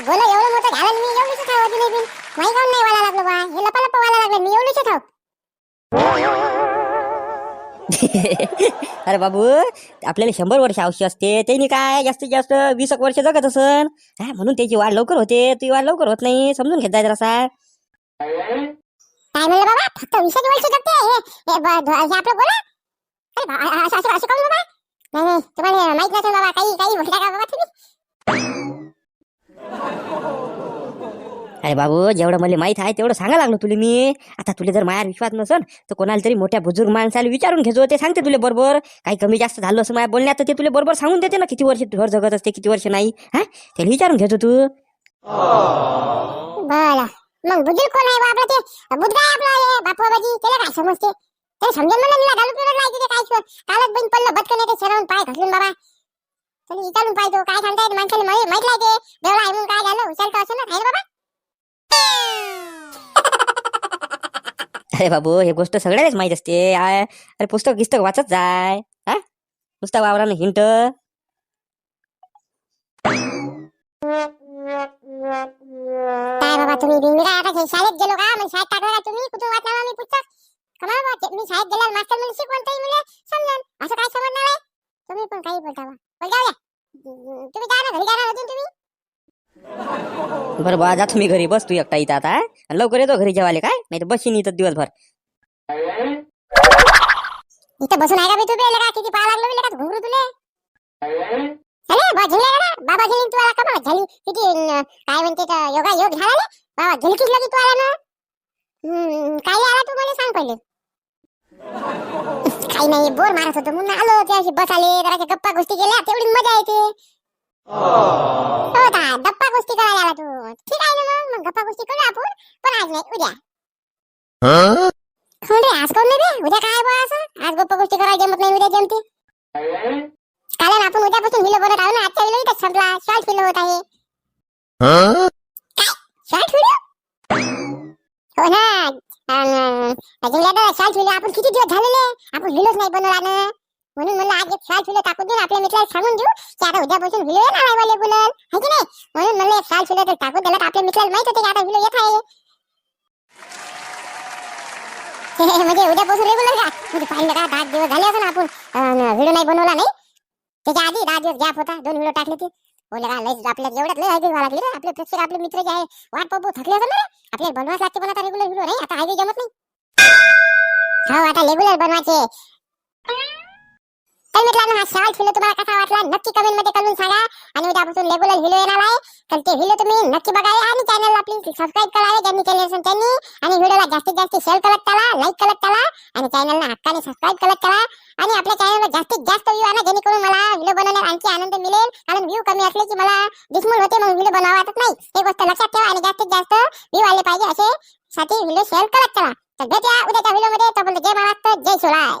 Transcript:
गोलं एवढं मोठं घालन मी एवढीच नाही माही काऊन नाही वाला लागलो बा? हे लपा लपा वाला लागलं मी एवढीच अरे बाबू आपल्याला शंभर वर्ष आयुष्य असते त्यांनी काय जास्तीत जास्त वीस एक वर्ष जगत असन? हा, म्हणून त्याची वाढ लवकर होते ती वाढ लवकर होत नाही समजून घेत जाय जरासा. काय म्हणलं बाबा? फक्त वीसच वर्ष जगते? हे हे ब- ध- हे आपलं बोला. अरे बा- असं असं असं काऊन बाबा? नाही नाही तुम्हाला माहीत नसेल बाबा काही काही बोलता का बाबा तुम्ही? अरे बाबू जेवढं मला माहीत आहे तेवढं सांगा लागलो तुला मी. आता तुला जर मायावर विश्वास नसन तर कोणाला तरी मोठ्या बुजुर्ग माणसाला विचारून घेजो ते सांगते तुला बरोबर. काही कमी जास्त झालं असं माझ्या बोलण्यात तर ते तुला बरोबर सांगून देते ना किती वर्ष घर जगत असते किती वर्ष नाही. हा? त्याला विचारून घेतो तू. बरं. मग बुजुर्ग कोण आहे बा आपलं ते? बुद्ध आहे आपला हे बापू बाबाजी त्याला काय समजते? ते समजेल म्हणलं निला घालून पिरत नाही तिथे काय कालच बहीण पडलं बदकन येते शरवून पाय घसलून बाबा. चल विचारून पाहिजे काय सांगता येत माणसाला माहीत नाही ते. देवळा आहे म्हणून काय झालं? हुशार का असं ना? खायला बाबा? अरे बाबू हे गोष्ट सगळ्यालाच माहीत असते. आय अरे पुस्तक गिस्तक वाचत जाय. हा? नुसता वावरानं हिंट. काय बाबा तुम्ही बी? आता शाळेत गेलो का? मग शाळेत टाकलं का तुम्ही? मी पुस्तक? कमा बाबा मी शाळेत गेल्यावर मास्तर मला शिकवण तरी असं काय समजणार आहे? तुम्ही पण काही बोलता बा. जाऊ द्या तुम्ही जा ना घरी जा ना अजून तुम्ही? बरं बा जा तुम्ही घरी बस तू एकटा इथं आता लवकर येतो घरी जेवायला काय? नाही तर बसीन इथं दिवसभर. इथं बसून आहे का बी तू बी? का किती पाहा लागलो का तुले? अरे बा का बाबा तू आला का? किती अं, काय म्हणते योगा योग झाला बाबा तू आला ना? हम्म, काय आला तू मला सांग पहिले? काही नाही बोर मारत होतो म्हणून आलो त्याशी बस आले जरा गप्पा गोष्टी केल्या तेवढी मजा येते. हो. का? गप्पा गोष्टी करायला आला तू. ठीक आहे ना मग? मग गप्पा गोष्टी करू आपण. पण आज नाही उद्या. हो? रे? आज कोण नाही रे? उद्या काय बा असं? आज गप्पा गोष्टी करायला जमत नाही उद्या जमते. कारण आपण उद्यापासून व्हिडिओ बनत आहोत ना आजच्या व्हिडिओ इथेच संपला. शॉर्ट व्हिडिओ होत आहे. शॉर्ट व्हिडिओ हो ना. शॉर्ट व्हिडिओ आपण किती दिवस झालेले? आपण व्हिडिओच नाही बनवला ना. म्हणून म्हणलं आज एक शॉर्ट फुलं टाकून देऊ आपल्या मित्राला सांगून देऊ की आता उद्यापासून व्हिडिओ येणार आहे वाले रेग्युलर है की नाही? म्हणून म्हणलं एक शाल फुलं तर टाकून दिलं तर आपल्या मित्राला माहीत होते की आता व्हिडिओ येत आहे. म्हणजे उद्यापासून रेग्युलर का? म्हणजे पाहिलं का दहा दिवस झाले असं आपण व्हिडिओ नाही बनवला नाही? त्याच्या आधी दहा दिवस गॅप होता दोन व्हिडिओ टाकले ते. बोलले का लय आपल्या एवढ्यात लय हायवे लागले रे आपले प्रेक्षक आपले मित्र जे आहे वाट पाहू थकले असं ना रे? आपल्याला बनवाच लागते पण आता रेग्युलर व्हिडिओ नाही आता हायवे जमत नाही. हो आता रेग्युलर बनवायचे. तर मित्रांनो हा शॉर्ट व्हिडिओ तुम्हाला कसा वाटला? नक्की कमेंटमध्ये करून सांगा. आणि उद्यापासून रेग्युलर व्हिडिओ येणार आहे. तर ते व्हिडिओ तुम्ही नक्की बघावे आणि चॅनलला प्लीज सबस्क्राईब करावे ज्यांनी केले असेल त्यांनी आणि व्हिडिओला जास्तीत जास्त शेअर करत चला लाईक करत चला. आणि चॅनलला हक्काने सबस्क्राईब करत चला. आणि आपल्या चॅनलवर जास्तीत जास्त व्ह्यू आणा जेणेकरून मला व्हिडिओ बनवण्यात आणखी आनंद मिळेल. कारण व्ह्यू कमी असले की मला डिसमूल होते मग व्हिडिओ बनवा वाटत नाही. हे गोष्ट लक्षात ठेवा आणि जास्तीत जास्त व्ह्यू आले पाहिजे असे. साठी व्हिडिओ शेअर करत चला. तर भेटूया उद्याच्या व्हिडिओमध्ये तोपर्यंत जय महाराष्ट्र जय शिवराय.